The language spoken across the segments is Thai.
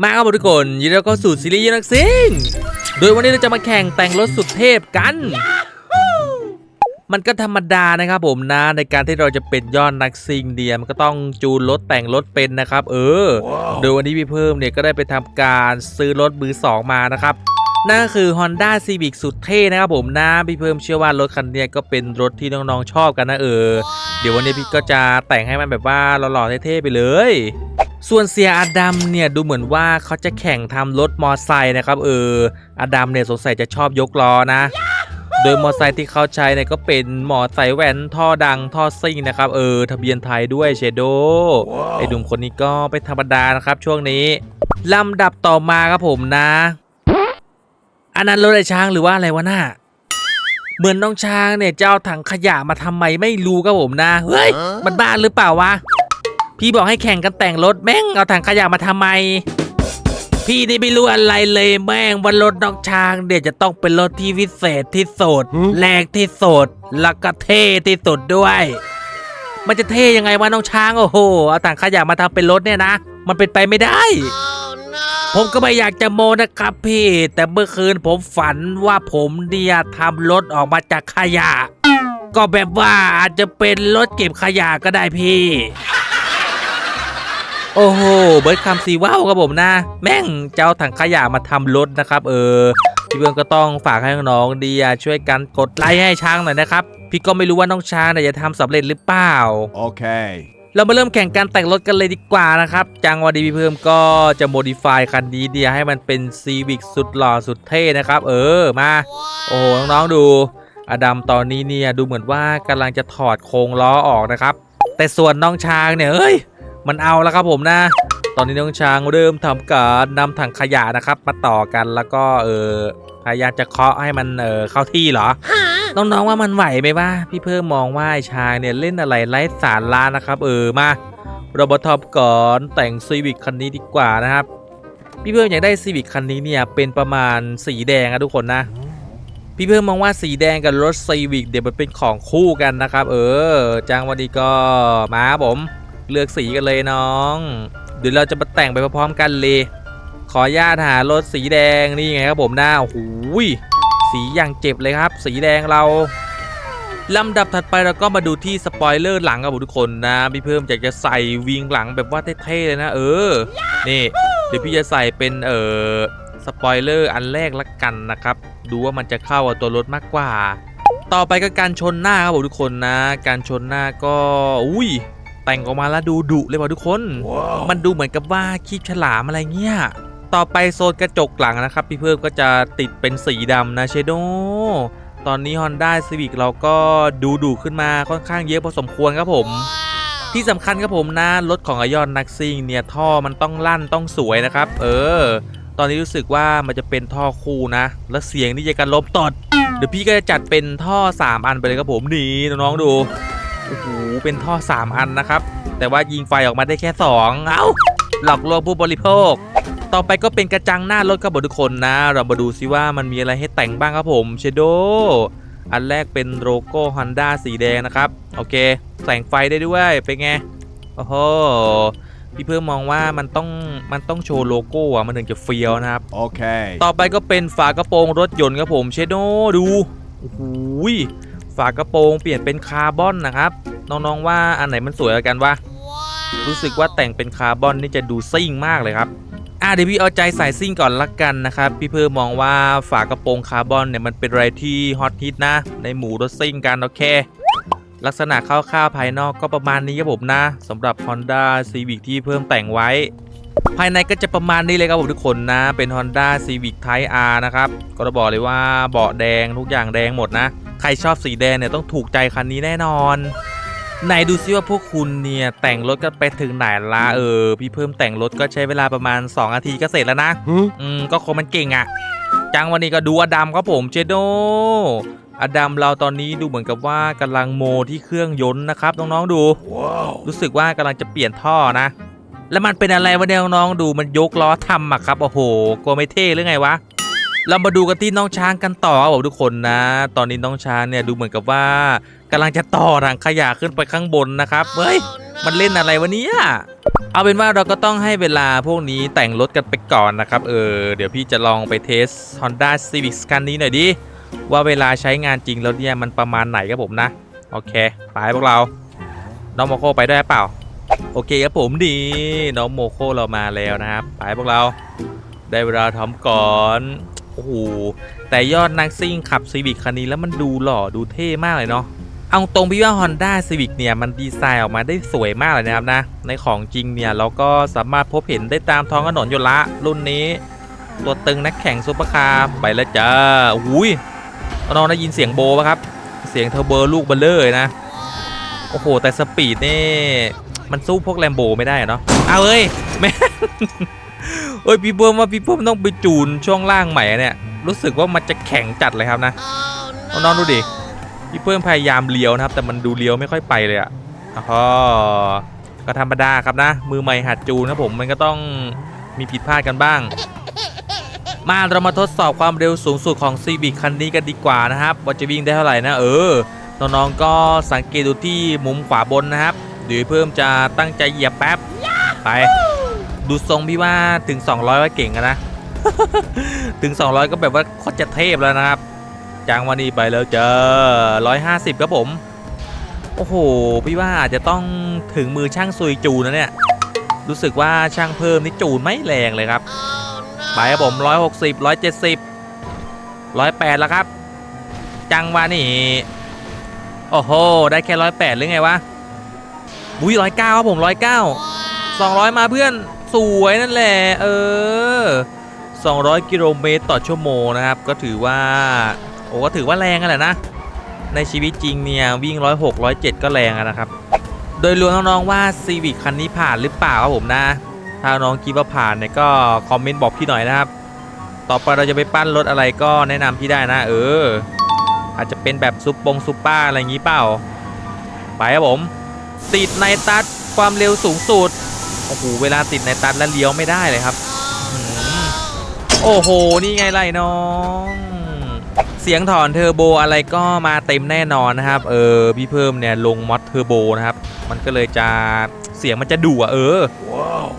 มาครับทุกคนยินดีต้อนรับเข้าสู่ซีรีส์นักซิ่งโดยวันนี้เราจะมาแข่งแต่งรถสุดเทพกัน มันก็ธรรมดานะครับผมนะในการที่เราจะเป็นยอดนักซิ่งเดียมันก็ต้องจูนรถแต่งรถเป็นนะครับ เออ โดยวันนี้พี่เพิ่มเนี่ยก็ได้ไปทำการซื้อรถมือสองมานะครับนั่นก็คือ Honda Civic สุดเท่นะครับผมนะพี่เพิ่มเชื่อว่ารถคันเนี้ยก็เป็นรถที่น้องๆชอบกันนะเออ เดี๋ยววันนี้พี่ก็จะแต่งให้มันแบบว่าหล่อๆเท่ๆไปเลย ส่วนเสียอดัมเนี่ยดูเหมือนว่าเขาจะแข่งทำรถมอไซค์นะครับเอออดัมเนี่ยสงสัยจะชอบยกล้อนะ โดยมอไซค์ที่เขาใช้เนี่ยก็เป็นมอไซค์แว่นท่อดังท่อซิ่งนะครับเออทะเบียนไทยด้วยเชโดไอ้หนุ่มคนนี้ก็ไม่ธรรมดานะครับช่วงนี้ลำดับต่อมาครับผมนะอันนั้นรถไอ้ช้างหรือว่าอะไรวะน่าเหมือนน้องช้างเนี่ยจะเอาถังขยะมาทำไมไม่รู้ครับผมนะเฮ้ยมันบ้าหรือเปล่าวะ พี่บอกให้แข่งกันแต่งรถแม่งเอาถังขยะมาทำไม พี่นี่ไม่รู้อะไรเลยแม่งว่ารถน้องช้างเดี๋ยวจะต้องเป็นรถที่วิเศษที่สุดแรงที่สุดแล้วก็เท่ที่สุดด้วย มันจะเท่ยังไงวะน้องช้างโอ้โหเอาถังขยะมาทำเป็นรถเนี่ยนะ มันเป็นไปไม่ได้ ผมก็ไม่อยากจะโมนะครับพี่ แต่เมื่อคืนผมฝันว่าผมเนี่ยทำรถออกมาจากขยะ ก็แบบว่าอาจจะเป็นรถเก็บขยะก็ได้พี่ โอ้โห เบิร์ดคำซีว้าวครับผมนะ แม่งเจ้าถังขยะมาทำรถนะครับ เออพี่เบิร์ดก็ต้องฝากให้น้องๆดีอะช่วยกันกดไลค์ให้ช้างหน่อยนะครับ พี่ก็ไม่รู้ว่าน้องช้างเนี่ยจะทำสำเร็จหรือเปล่า Okay. เรามาเริ่มแข่งการแต่งรถกันเลยดีกว่านะครับ จังหวะดีพี่เพิ่มก็จะโมดิฟายคันนี้เดียให้มันเป็นซีวิกสุดหล่อสุดเท่นะครับ เออมา โอ้โหน้องๆดูอดัมตอนนี้เนี่ยดูเหมือนว่ากำลังจะถอดโครงล้อออกนะครับ แต่ส่วนน้องช้างเนี่ยเอ้ย มันเอาแล้วครับผมนะ ตอนนี้น้องช้างเริ่มทำการนำถังขยะนะครับ มาต่อกันแล้วก็เออพยายามจะเคาะให้มันเออเข้าที่เหรอน้องๆว่ามันไหวไหมวะพี่เพิ่มมองว่าไอ้ชายเนี่ยเล่นอะไรไร้สาระนะครับ เออมาเราบท็อปก่อนแต่งซีวิกคันนี้ดีกว่านะครับ พี่เพิ่มอยากได้ซีวิกคันนี้เนี่ยเป็นประมาณสีแดงนะทุกคนนะพี่เพิ่มมองว่าสีแดงกับรถซีวิกเดี๋ยวมันเป็นของคู่กันนะครับ เออจังวันนี้ก็มาครับผม เลือกสีกันเลยน้อง เดี๋ยวเราจะมาแต่งไปพร้อมๆกันเลย ขอญาตหารถสีแดงนี่ไงครับผมหน้าโอ้โหยสีอย่างเจ็บเลยครับ สีแดงเราลำดับถัดไปเราก็มาดูที่สปอยเลอร์หลังครับผมทุกคนนะพี่เพิ่มอยากจะใส่วิงหลังแบบว่าเท่ๆเลยนะ เออ นี่เดี๋ยวพี่จะใส่เป็นเออสปอยเลอร์อันแรกละกันนะครับ ดูว่ามันจะเข้ากับตัวรถมากกว่า ต่อไปก็การชนหน้าครับผมทุกคนนะ การชนหน้าก็ อุ้ย แต่งออกมาแล้วดูดุเลยว่ะทุกคน Wow. มันดูเหมือนกับว่าคีบฉลามอะไรเงี้ย ต่อไปโซนกระจกหลังนะครับ พี่เพิ่มก็จะติดเป็นสีดำนะเชโดตอนนี้ Honda Civic เราก็ดูดุขึ้นมาค่อนข้างเยอะพอสมควรครับผม ที่สำคัญครับผมนะรถของอายอนนักซิ่งเนี่ยท่อมันต้องลั่นต้องสวยนะครับ เออ ตอนนี้รู้สึกว่ามันจะเป็นท่อคู่นะ แล้วเสียงนี่จะกันลบตดเดี๋ยวพี่ก็จะจัดเป็นท่อ 3 อันไปเลยครับผมนี่น้องๆดูโอ้โหเป็นท่อ 3 อันนะครับ แต่ว่ายิงไฟออกมาได้แค่ 2 เอ้าหลอกลวงผู้บริโภค ต่อไปก็เป็นกระจังหน้ารถครับผมทุกคนนะ เรามาดูซิว่ามันมีอะไรให้แต่งบ้างครับผมเชโดอันแรกเป็นโลโก้ Honda สีแดงนะครับ โอเค แสงไฟได้ด้วย เป็นไง โอ้โห พี่เพิ่มมองว่ามันต้องมันต้องโชว์โลโก้อะมันถึงจะเฟี้ยวนะครับ Okay. ต่อไปก็เป็นฝากระโปรงรถยนต์ครับผมเชโดดูโอ้โหย ฝากระโปรงเปลี่ยนเป็นคาร์บอนนะครับ น้องๆว่าอันไหนมันสวยกว่ากันวะรู้สึกว่าแต่งเป็นคาร์บอนนี่จะดูซิ่งมากเลยครับอะเดี๋ยวพี่เอาใจใส่ซิ่งก่อนละกันนะครับ พี่เพิ่มมองว่าฝากระโปรงคาร์บอนเนี่ยมันเป็นอะไรที่ฮอตฮิตนะ ในหมู่รถซิ่งกันโอเค ลักษณะคร่าวๆภายนอกก็ประมาณนี้ครับผมนะสำหรับ Honda Civic ที่เพิ่มแต่งไว้ ภายในก็จะประมาณนี้เลยครับผมทุกคนนะ เป็น Honda Civic Type R นะครับ ก็จะบอกเลยว่าเบาะแดงทุกอย่างแดงหมดนะ ใครชอบสีแดงเนี่ยต้องถูกใจคันนี้แน่นอนไหนดูซิว่าพวกคุณเนี่ยแต่งรถกันไปถึงไหนละเออ พี่เพิ่มแต่งรถก็ใช้เวลาประมาณ2นาทีก็เสร็จแล้วนะ Huh? อืมก็คงมันเก่งอะ่ะ จังวันนี้ก็ดูอดัมครับผมเจโดอดัมเราตอนนี้ดูเหมือนกับว่ากำลังโมที่เครื่องยนต์นะครับน้องๆดู Wow. รู้สึกว่ากำลังจะเปลี่ยนท่อนะ แล้วมันเป็นอะไรวะเนี่ยน้องๆดูมันยกล้อทำอะครับโอ้โหกลัวไม่เท่หรือไงวะเรามาดูกันที่น้องช้างกันต่อครับผมทุกคนนะ ตอนนี้น้องช้างเนี่ยดูเหมือนกับว่ากำลังจะต่อถังขยะขึ้นไปข้างบนนะครับเฮ้ยมันเล่นอะไรวะเนี่ยเอาเป็นว่าเราก็ต้องให้เวลาพวกนี้แต่งรถกันไปก่อนนะครับ เออ เดี๋ยวพี่จะลองไปเทส Honda Civic คันนี้หน่อยดิว่าเวลาใช้งานจริงแล้วเนี่ยมันประมาณไหนครับผมนะ โอเค ไปพวกเรา น้องโมโคไปด้วยเปล่า โอเคครับผมดีน้องโมโคเรามาแล้วนะครับไปพวกเราได้เวลาทำก่อนโอ้โหแต่ยอดนักซิ่งขับ Civic คันนี้แล้วมันดูหล่อดูเท่มากเลยเนาะเอาตรงพี่ว่า Honda Civic เนี่ยมันดีไซน์ออกมาได้สวยมากเลยนะครับนะ ในของจริงเนี่ยเราก็สามารถพบเห็นได้ตามท้องถนนอยู่ละ รุ่นนี้ ตัวตึงนักแข่งซุปเปอร์คาร์ไปแล้วจ้าอุ้ยน้องได้ยินเสียงโบปะครับ เสียงเทอร์โบลูกเบลเลอร์เลยนะ โอ้โห แต่สปีดนี่ มันสู้พวกแลมโบไม่ได้อะเนาะเอาเอ้ยแม่เอ้ยพี่เบิ้มว่าพี่เบิ้มต้องไปจูนช่วงล่างใหม่อะเนี่ยรู้สึกว่ามันจะแข็งจัดเลยครับนะน้องๆดูดิพี่เพิ่มพยายามเลี้ยวนะครับ แต่มันดูเลี้ยวไม่ค่อยไปเลยอะอ๋อก็ธรรมดาครับนะ มือใหม่หัดจูนนะผมมันก็ต้องมีผิดพลาดกันบ้าง มาเรามาทดสอบความเร็วสูงสุดของ Civic คันนี้กันดีกว่านะครับว่าจะวิ่งได้เท่าไหร่นะ เออน้องๆก็สังเกตดูที่มุมขวาบนนะครับ เดี๋ยวเพิ่มจะตั้งใจเหยียบแป๊บ ไป ดูทรงพี่ว่าถึง 200ว่าเก่งอะนะ ถึง 200 ก็แบบว่าโคตรจะเทพแล้วนะครับจางวันนี้ไปแล้วเจอ150 ครับผม โอ้โห พี่ว่าอาจจะต้องถึงมือช่างซุยจูนนะเนี่ย รู้สึกว่าช่างเพิ่มนี่จูนไม่แรงเลยครับ ไปครับผม 160 170 108แล้วครับ จังวะนี่ โอ้โห ได้แค่ 108หรือไงวะ บุ้ย109ครับผม109 200มาเพื่อนสวยนั่นแหละ เออ 200 กิโลเมตรต่อชั่วโมงนะครับ ก็ถือว่า โอ้ก็ถือว่าแรงกันแหละนะ ในชีวิตจริงเนี่ยวิ่ง 106 107 ก็แรงอะนะครับ โดยรวมน้องๆว่า Civic คันนี้ผ่านหรือเปล่าครับผมนะ ถ้าน้องคิดว่าผ่านเนี่ยก็คอมเมนต์บอกพี่หน่อยนะครับ ต่อไปเราจะไปปั้นรถอะไรก็แนะนำพี่ได้นะ เออ อาจจะเป็นแบบซุปปงซุปป้าอะไรอย่างนี้เปล่า ไปครับผม ติดในตัดความเร็วสูงสุดโอ้โหเวลาติดในตัดแล้วเลี้ยวไม่ได้เลยครับอืมโอ้โห นี่ไงไรน้อง เสียงถอนเทอร์โบอะไรก็มาเต็มแน่นอนนะครับ เออ พี่เพิ่มเนี่ยลงมอดเทอร์โบนะครับ มันก็เลยจะเสียงมันจะดุอะเออ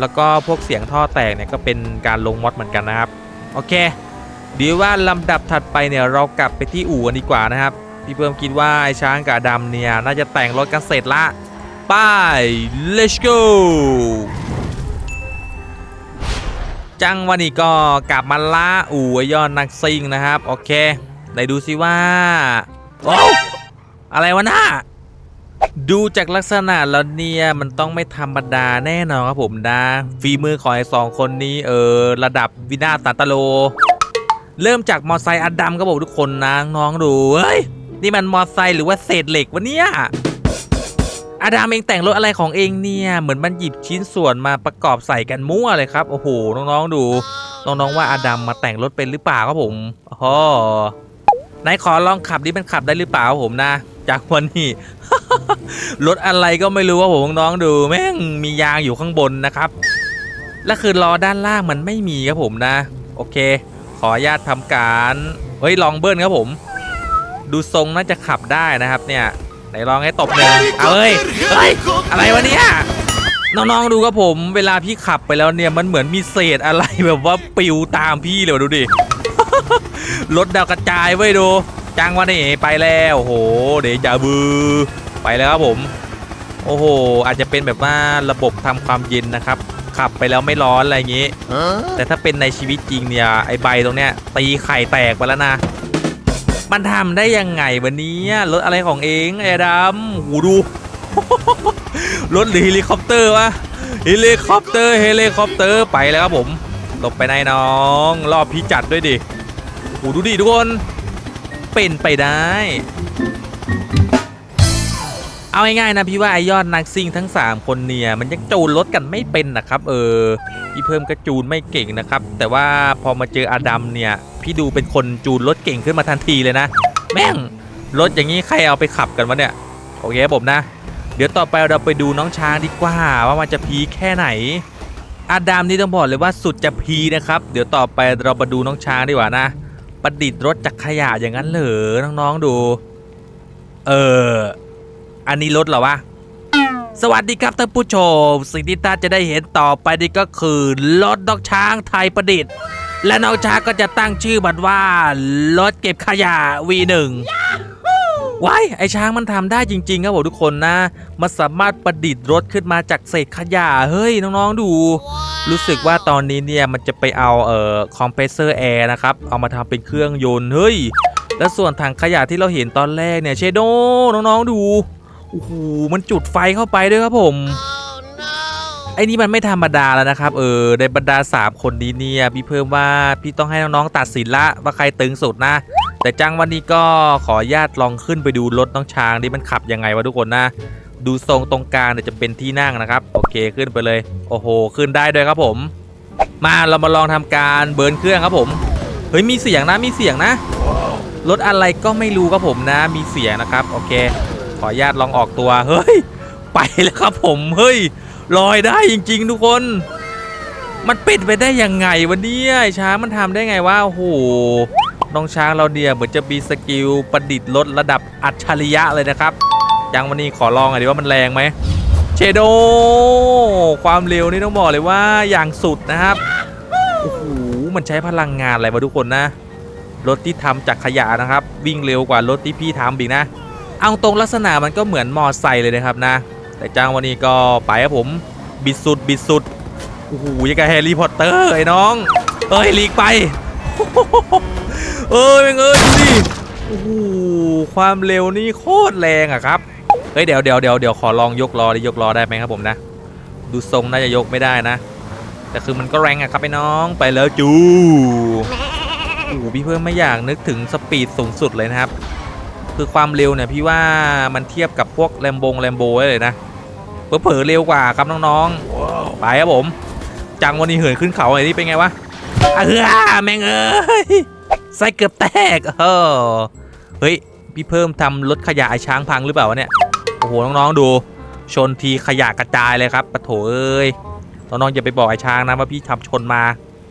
แล้วก็พวกเสียงท่อแตกเนี่ยก็เป็นการลงมอดเหมือนกันนะครับ โอเคเดี๋ยวว่าลำดับถัดไปเนี่ยเรากลับไปที่อู่กันดีกว่านะครับ พี่เพิ่มคิดว่าไอ้ช้างกับดำเนี่ยน่าจะแต่งรถกันเสร็จละ ไป let's go จังวันนี้ก็กลับมาละอู่ยอดนักซิ่งนะครับ โอเคไหนดูสิว่า โอ้อะไรวะน่าดูจากลักษณะแล้วเนี่ย มันต้องไม่ธรรมดาแน่นอนครับผมนะฝีมือของไอ้สองคนนี้เออระดับวินาศสันตโล เริ่มจากมอไซค์อดัมครับผมทุกคนนะน้องดูเฮ้ยนี่มันมอไซค์หรือว่าเศษเหล็กวะเนี่ย อาดามเองแต่งรถอะไรของเองเนี่ย เหมือนมันหยิบชิ้นส่วนมาประกอบใส่กันมั่วเลยครับ โอ้โห น้องๆดู น้องๆว่าอาดัมมาแต่งรถเป็นหรือเปล่าครับผมอ๋อไหนขอลองขับดิมันขับได้หรือเปล่าครับผมนะ จากวันนี้รถอะไรก็ไม่รู้ว่าผมน้องดู แม่งมียางอยู่ข้างบนนะครับ และคือล้อด้านล่างมันไม่มีครับผมนะ โอเค ขออนุญาตทำการ เฮ้ยลองเบิ้ลครับผม ดูทรงน่าจะขับได้นะครับเนี่ย ไหนลองให้ตบหนึ่งเอาเฮ้ยเฮ้ยอะไรวะเนี่ยน้องๆดูครับผมเวลาพี่ขับไปแล้วเนี่ยมันเหมือนมีเศษอะไรแบบว่าปิวตามพี่เลยดูดิรถดาวกระจายไว้ยดูจังวะนี่ไปแล้วโหเดี๋ยวจะบือไปแล้วครับผม โอ้โห อาจจะเป็นแบบว่าระบบทำความเย็นนะครับ ขับไปแล้วไม่ร้อนอะไรอย่างงี้ แต่ถ้าเป็นในชีวิตจริงเนี่ยไอใบตรงเนี้ยตีไข่แตกไปแล้วนะ มันทำได้ยังไงวันนี้รถอะไรของเองไอ้ดำหูดู รถหรือเฮลิคอปเตอร์วะเฮลิคอปเตอร์เฮลิคอปเตอร์ไปแล้วครับผมหลบไปในน้อง รอบพี่จัดด้วยดิหูดูดิทุกคนเป็นไปได้ เอาง่ายๆนะพี่ว่าไอยอดนักซิ่งทั้ง 3 คนเนี่ย มันยังจูนรถกันไม่เป็นนะครับ เออพี่เพิ่มก็จูนไม่เก่งนะครับ แต่ว่าพอมาเจออาดัมเนี่ย พี่ดูเป็นคนจูนรถเก่งขึ้นมาทันทีเลยนะ แม่งรถอย่างนี้ใครเอาไปขับกันวะเนี่ยโอเคผมนะ เดี๋ยวต่อไปเราไปดูน้องช้างดีกว่าว่ามันจะพีแค่ไหน อาดัมนี่ต้องบอกเลยว่าสุดจะพีนะครับ เดี๋ยวต่อไปเรามาดูน้องช้างดีกว่านะ ประดิษฐ์รถจากขยะอย่างนั้นเหรอน้องๆดู เอออันนี้รถเหรอวะสวัสดีครับท่านผู้ชม สิ่งที่ท่านจะได้เห็นต่อไปนี่ก็คือรถดอกช้างไทยประดิษฐ์ และน้องช้างก็จะตั้งชื่อมันว่ารถเก็บขยะ V1 ว้ายไอช้างมันทำได้จริงๆครับผมทุกคนนะ มันสามารถประดิษฐ์รถขึ้นมาจากเศษขยะเฮ้ยน้องๆดู รู้สึกว่าตอนนี้เนี่ยมันจะไปเอาเอ่อคอมเพรสเซอร์แอร์นะครับเอามาทำเป็นเครื่องยนต์เฮ้ยแล้วส่วนถังขยะที่เราเห็นตอนแรกเนี่ยเชโดน้องๆดูโอ้โหมันจุดไฟเข้าไปด้วยครับผม ไอ้นี่มันไม่ธรรมดาแล้วนะครับ เออในบรรดา 3 คนนี้เนี่ยพี่เพิ่มว่าพี่ต้องให้น้องๆตัดสินละว่าใครตึงสุดนะ แต่จังวันนี้ก็ขอญาตลองขึ้นไปดูรถน้องช้างดิมันขับยังไงวะทุกคนนะ ดูทรงตรงกลางเนี่ยจะเป็นที่นั่งนะครับ โอเคขึ้นไปเลย โอ้โห ขึ้นได้ด้วยครับผม มาเรามาลองทำการเบิร์นเครื่องครับผมเฮ้ยมีเสียงนะมีเสียงนะรถอะไรก็ไม่รู้ครับผมนะ มีเสียงนะครับ โอเค ขอญาตลองออกตัวเฮ้ย ไปแล้วครับผมเฮ้ย ลอยได้จริง ๆ ทุกคน มันป็นไปได้ยังไงวันนี้ไอ้ช้างมันทำได้ไงวะโอ้โหน้องช้างเราเนี่ยเหมือนจะมีสกิลประดิษฐ์รถระดับอัจฉริยะเลยนะครับยังวันนี้ขอลองหน่อยดิว่ามันแรงไหมเชโด ความเร็วนี่ต้องบอกเลยว่าอย่างสุดนะครับโอ้โหมันใช้พลังงานอะไรมาทุกคนนะรถที่ทำจากขยะนะครับ วิ่งเร็วกว่ารถที่พี่ทำอีกนะ เอาตรงลักษณะมันก็เหมือนมอไซค์เลยนะครับนะ แต่จ้างวันนี้ก็ไปครับผม บิดสุดบิดสุดโอ้โหยังกับแฮร์รี่พอตเตอร์ไอ้น้อง เอ้ยหลีกไป เอ้ยเอ้ยดูดิโอ้โหความเร็วนี่โคตรแรงอะครับเฮ้ยเดี๋ยวเดี๋ยวเดี๋ยวเดี๋ยวขอลองยกล้อดิยกล้อได้ไหมครับผมนะ ดูทรงน่าจะยกไม่ได้นะ แต่คือมันก็แรงอะครับไอ้น้องไปแล้วจูโอ้โหพี่เพิ่มไม่อยากนึกถึงสปีดสูงสุดเลยนะครับ คือความเร็วเนี่ยพี่ว่ามันเทียบกับพวกแลมโบงแลมโบเลยนะ เผลอๆเร็วกว่าครับน้องๆ ไปครับผม จังวันนี้เหินขึ้นเขาไอ้นี่เป็นไงวะอะเฮ้ยแม่งเอ้ยไส้เกือบแตกเออเฮ้ย พี่เพิ่มทำรถขยะไอ้ช้างพังหรือเปล่าวะเนี่ย โอ้โห น้องๆ ดู ชนทีขยะกระจายเลยครับปะโถเอ้ย น้องๆ อย่าไปบอกไอ้ช้างนะว่าพี่ทำชนมา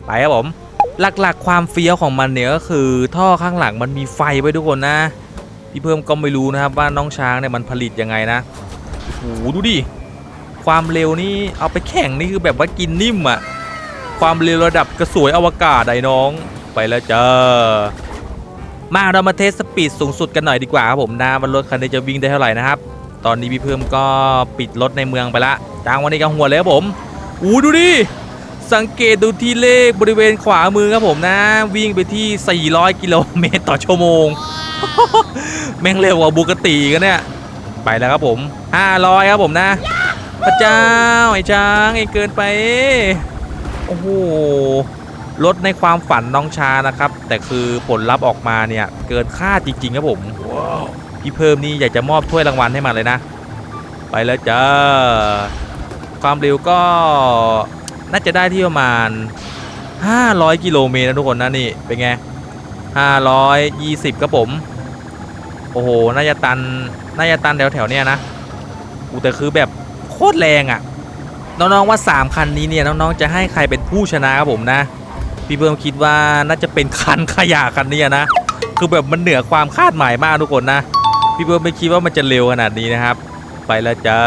ไปครับผม หลักๆ ความเฟี้ยวของมันเนี่ยก็คือท่อข้างหลังมันมีไฟไว้ทุกคนนะ พี่เพิ่มก็ไม่รู้นะครับว่าน้องช้างเนี่ยมันผลิตยังไงนะ โอ้โห ดูดิ ความเร็วนี่เอาไปแข่งนี่คือแบบว่ากินนิ่มอะความเร็วระดับกระสวยอวกาศไอ้น้องไปแล้วจ้ามาเรามาเทสสปีดสูงสุดกันหน่อยดีกว่าครับผมนะว่ารถคันนี้จะวิ่งได้เท่าไหร่นะครับ ตอนนี้พี่เพิ่มก็ปิดรถในเมืองไปละจางวันนี้ก็หัวเลยครับผมอู้ดูดิสังเกตดูที่เลขบริเวณขวามือครับผมนะ วิ่งไปที่ 400 กิโลเมตรต่อชั่วโมง แม่งเร็วกว่าบูกติกันเนี่ย ไปแล้วครับผม 500 ครับผมนะ พระเจ้าไอ้ช้างไอ้เกินไป โอ้โหรถในความฝันน้องชานะครับ แต่คือผลลัพธ์ออกมาเนี่ย เกินคาดจริงๆครับผมพี่เพิ่มนี่อยากจะมอบถ้วยรางวัลให้มันเลยนะ ไปแล้วจ้าความเร็วก็น่าจะได้ที่ประมาณ 500 กิโลเมตรนะทุกคนนะนี่เป็นไง 520ครับผม โอ้โหน่าจะตันน่าจะตันแถวแถวๆเนี้ยนะอูแต่คือแบบโคตรแรงอะ่ะ น้องๆว่า 3 คันนี้เนี่ยน้องๆจะให้ใครเป็นผู้ชนะครับผมนะ พี่เพิ่มคิดว่าน่าจะเป็นคันขยะคันนี้นะ คือแบบมันเหนือความคาดหมายมากทุกคนนะ พี่เพิ่มไม่คิดว่ามันจะเร็วขนาดนี้นะครับ ไปแล้วจ้า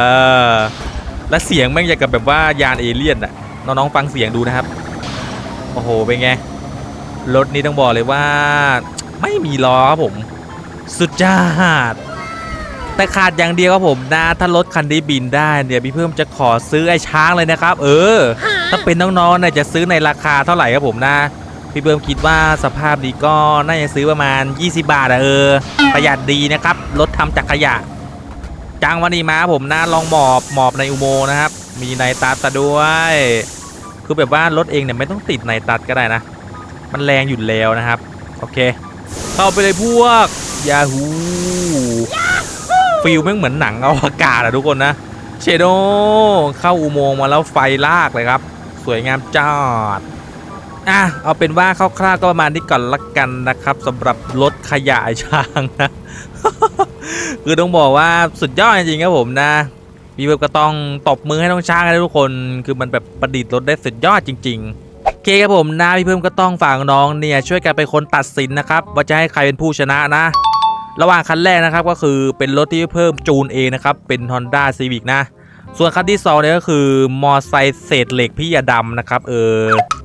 และเสียงแม่งอย่างกับแบบว่ายานเอเลี่ยนอะน้องๆฟังเสียงดูนะครับ โอ้โหเป็นไงรถนี้ต้องบอกเลยว่า ไม่มีล้อครับผม สุดจ้าด แต่ขาดอย่างเดียวครับผมนะถ้ารถคันนี้บินได้เนี่ยพี่เพิ่มจะขอซื้อไอ้ช้างเลยนะครับ เออ ถ้าเป็นน้องๆเนี่ยจะซื้อในราคาเท่าไหร่ครับผมนะพี่เบิ้มคิดว่าสภาพนี้ก็น่าจะซื้อประมาณ 20 บาทอะเออ ประหยัดดีนะครับรถทำจากขยะจางวันนี้มาผมนะลองหมอบหมอบในอุโมงค์นะครับ มีในตัดซะด้วยคือแบบว่ารถเองเนี่ยไม่ต้องติดในตัดก็ได้นะ มันแรงอยู่แล้วนะครับ โอเค เข้าไปเลยพวกยาฮู ฟิลแม่งเหมือนหนังอวกาศอะทุกคนนะเชโดเข้าอุโมงค์มาแล้วไฟลากเลยครับ สวยงามจอดอะเอาเป็นว่าคร่าวๆก็ประมาณนี้ก่อนละกันนะครับสำหรับรถขยายช้างนะคือต้องบอกว่าสุดยอดจริงๆครับผมนะพี่เบิร์ดก็ต้องตบมือให้น้องช้างนะทุกคน คือมันแบบประดิษฐ์รถได้สุดยอดจริง ๆโอเคครับผมนะพี่เพิ่มก็ต้องฝากน้องเนี่ยช่วยกันเป็นคนตัดสินนะครับว่าจะให้ใครเป็นผู้ชนะนะ ระหว่างคันแรกนะครับก็คือเป็นรถที่พี่เพิ่มจูนเองนะครับเป็น Honda Civic นะ ส่วนคันที่2เนี่ยก็คือมอไซค์เศษเหล็กพี่ยาดำนะครับเออ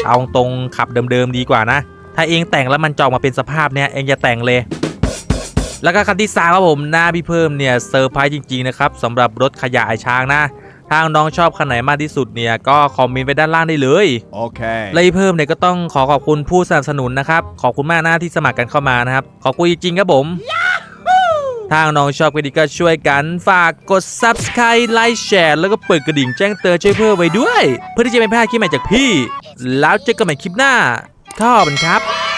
เอาตรงขับเดิมๆดีกว่านะ ถ้าเองแต่งแล้วมันจะออกมาเป็นสภาพเนี่ยเองจะแต่งเลย แล้วก็คันที่สามครับผมหน้าพี่เพิ่มเนี่ยเซอร์ไพรส์จริงๆนะครับสำหรับรถขยายช้างนะถ้าน้องชอบคันไหนมากที่สุดเนี่ยก็คอมเมนต์ไว้ด้านล่างได้เลย Okay. และที่เพิ่มเนี่ยก็ต้องขอขอบคุณผู้สนับสนุนนะครับขอบคุณมากนะที่สมัครกันเข้ามานะครับขอบคุณจริงๆครับผม ถ้าน้องชอบก็ดีก็ช่วยกันฝากกด subscribe ไลค์แชร์แล้วก็เปิดกระดิ่งแจ้งเตือนช่วยเพิ่มไว้ด้วย เพื่อที่จะไม่พลาดคลิปใหม่จากพี่ แล้วเจอกันใหม่คลิปหน้าขอบคุณครับ